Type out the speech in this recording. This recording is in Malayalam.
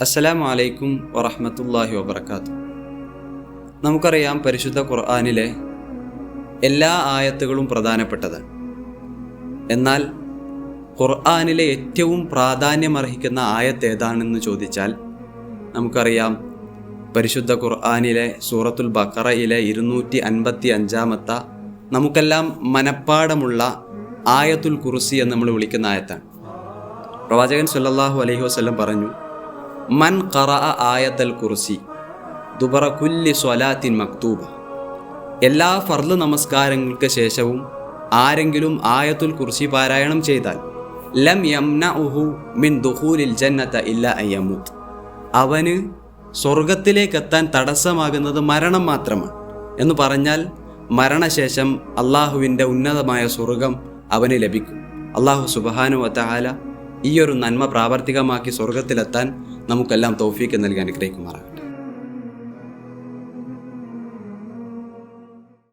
അസ്സലാമു വലൈക്കും വറഹമത്തല്ലാഹി വബർക്കാത്തു നമുക്കറിയാം പരിശുദ്ധ ഖുർആാനിലെ എല്ലാ ആയത്തുകളും പ്രധാനപ്പെട്ടതാണ്. എന്നാൽ ഖുർആാനിലെ ഏറ്റവും പ്രാധാന്യമർഹിക്കുന്ന ആയത്ത് ഏതാണെന്ന് ചോദിച്ചാൽ നമുക്കറിയാം പരിശുദ്ധ ഖുർആാനിലെ സൂറത്തുൽ ബക്കറയിലെ ഇരുന്നൂറ്റി അൻപത്തി അഞ്ചാമത്തെ നമുക്കെല്ലാം മനപ്പാടമുള്ള ആയത്തുൽ കുറുസി എന്ന് നമ്മൾ വിളിക്കുന്ന ആയത്താണ്. പ്രവാചകൻ സല്ലാഹു അലൈഹി വസ്ലം പറഞ്ഞു മൻ ഖറ ആയത്തൽ കുർസി ദുബറ കുല്ലി സ്വലാത്തിൻ മക്തൂബ. എല്ലാ ഫർദ് നമസ്കാരങ്ങൾക്ക് ശേഷവും ആരെങ്കിലും ആയത്തുൽ കുർസി പാരായണം ചെയ്താൽ ലം യംന ഉഹു മിൻ ദുഹൂലിൽ ജന്നത്ത ഇല്ല അയ്യമൂത്ത് അവന് സ്വർഗത്തിലേക്കെത്താൻ തടസ്സമാകുന്നത് മരണം മാത്രമാണ്. എന്ന് പറഞ്ഞാൽ മരണശേഷം അള്ളാഹുവിന്റെ ഉന്നതമായ സ്വർഗം അവന് ലഭിക്കും. അള്ളാഹു സുബഹാനു വത്തഹാല ഈ ഒരു നന്മ പ്രാവർത്തികമാക്കി സ്വർഗത്തിലെത്താൻ നമുക്കെല്ലാം തൗഫീക്ക് നൽകി അനുഗ്രഹിക്കുമാറാകും